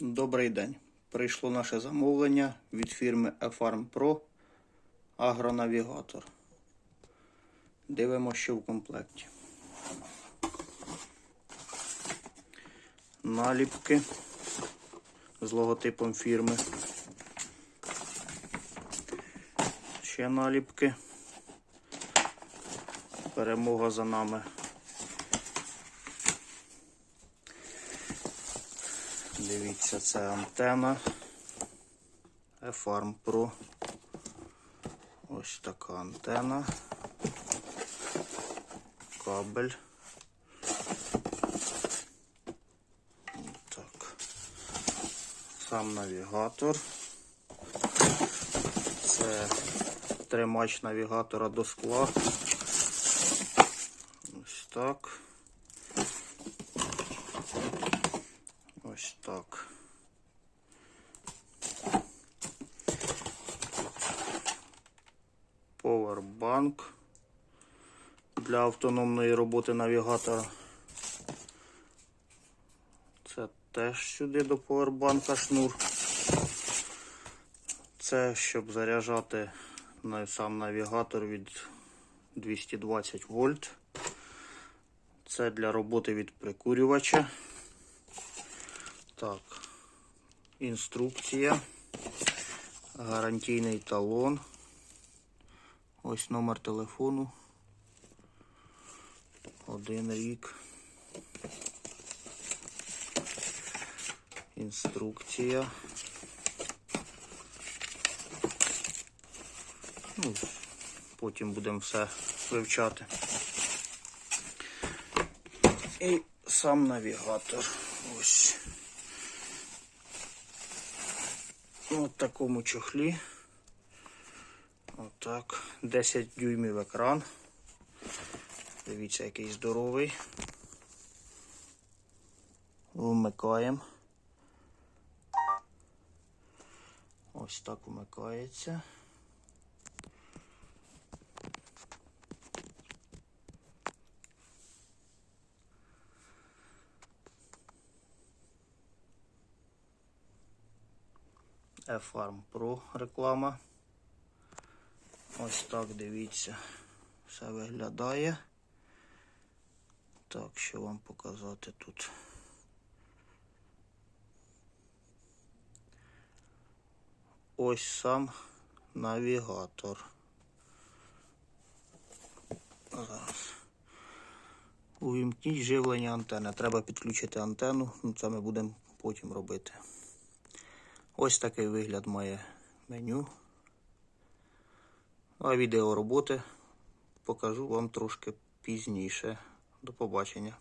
Добрий день. Прийшло наше замовлення від фірми eFarm Pro агронавігатор. Дивимося, що в комплекті. Наліпки з логотипом фірми. Ще наліпки. Перемога за нами. Дивіться, це антена eFarm Pro. Ось така антена. Кабель. Так. Сам навігатор. Це тримач навігатора до скла. Ось так. Ось так. Поwerbank для автономної роботи навігатора. Це теж сюди до повербанка шнур. Це щоб заряджати сам навігатор від 220 вольт. Це для роботи від прикурювача. Так, інструкція, гарантійний талон. Ось номер телефону. Один рік. Інструкція. Ну, потім будемо все вивчати. І сам навігатор. Ось. Ось такому чохлі. Отак. 10 дюймів екран. Дивіться, який здоровий. Вмикаємо. Ось так вмикається. eFarm Pro реклама. Ось так дивіться. Все виглядає. Так, що вам показати тут? Ось сам навігатор. Зараз. Увімкніть живлення антени. Треба підключити антенну, ну це ми будемо потім робити. Ось такий вигляд має меню. А відео роботи покажу вам трошки пізніше. До побачення.